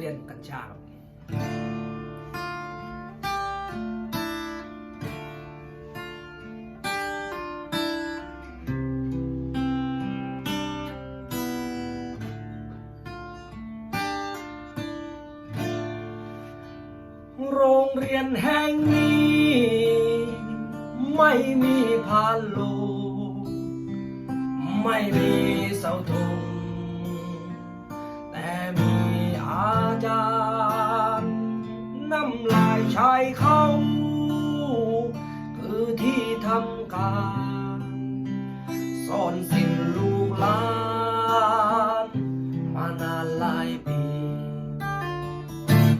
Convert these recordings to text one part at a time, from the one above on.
เรียนกัญชาครับโรงเรียนแห่งนี้ ไม่มีพานโลงไม่มีเสาธงานานหลายปี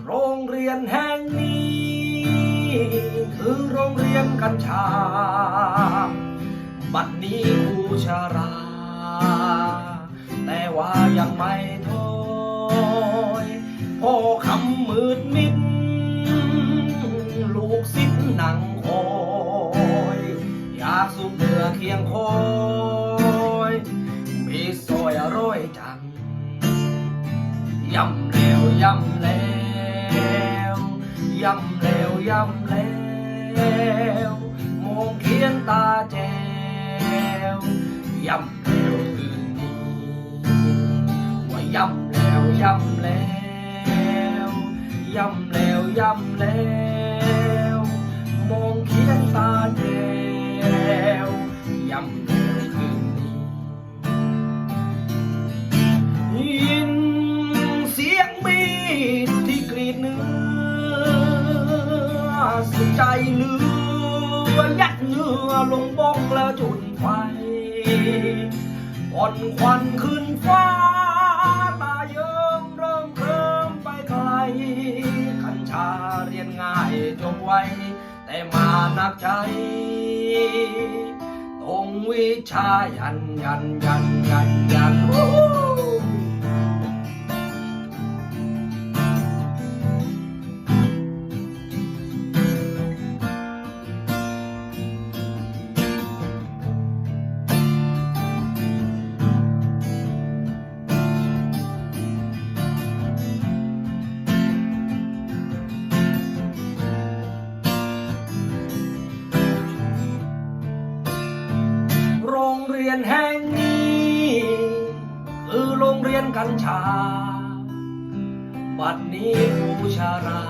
โรงเรียนแห่งนี้ คือโรงเรียนกัญชา บัดนี้ครูชารา แต่ว่ายังไม่ถอยพ่อคำมืดมิด ลูกศิษย์นั่งคอย อยากสุขเหนือเคียงคอยมีซอยอร่อยจัง ย่ำแล้วย่ำแล้วย่ำแล้วย่ำแล้วมองเขียนตาแจวย่ำแล้วคืนนี้ว่าย่ำแล้วย่ำแล้วย่ำแล้วย่ำแล้วมองเขียนตาแจว ใจเหลือยัดเนื้อลงบ้องแล้วจุดไฟอ่อนควันขึ้นฟ้า ตาเยิ้มเริ่มเคลิ้มไปไกลขัญชาเรียนง่ายจบไวแต่มานักใจตรงวิชายันยันยันยันยัน ยนแห่งนี้คือโรงเรียนกัญชา บัดนี้บูชารา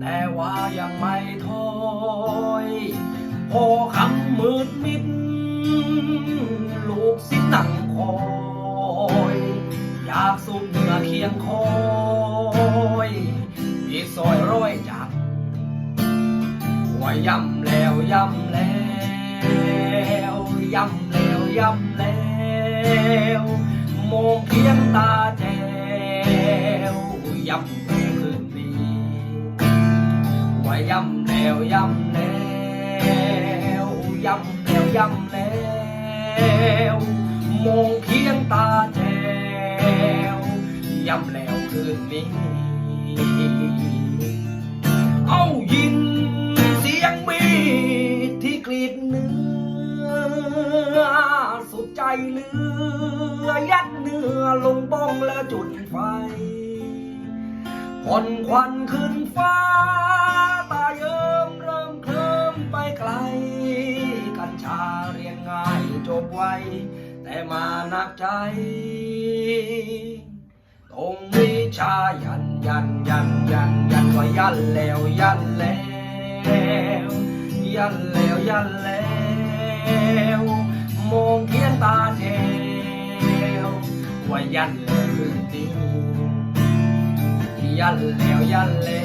แต่ว่ายังไม่ถอยพอคำมืดมิด ลูกสิหนังคอย อยากสุขเหนือเคียงคอยอีซอยร้อยจักว่าย่ำแล้วย่ำแล้ว ย่ำแล้วย่ำแล้วมองเพียงตาแจวย่ำแล้วคืนนี้ว่าย่ำแล้วย่ำแล้วย่ำแล้วย่ำแล้วมองเพียงตาแจวย่ำแล้วคืนนี้ เหลือยัดเนื้อลงบ้องแล้วจุดไฟผ่อนควันขึ้นฟ้า ตาเยิ้มเริ่มเคลิ้มไปไกล กัญชาเรียนง่ายจบไว แต่มาหนักใจ ตรงวิชายันยันยันยันยันว่ายันแล้วยันแล้ว ยันแล้วยันแล้ว มงเขียนตาเทวว่ายันเลยติงยันแล้วยันแล้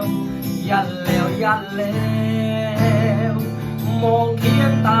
วยันแล้วยันแล้วมองเขียนตา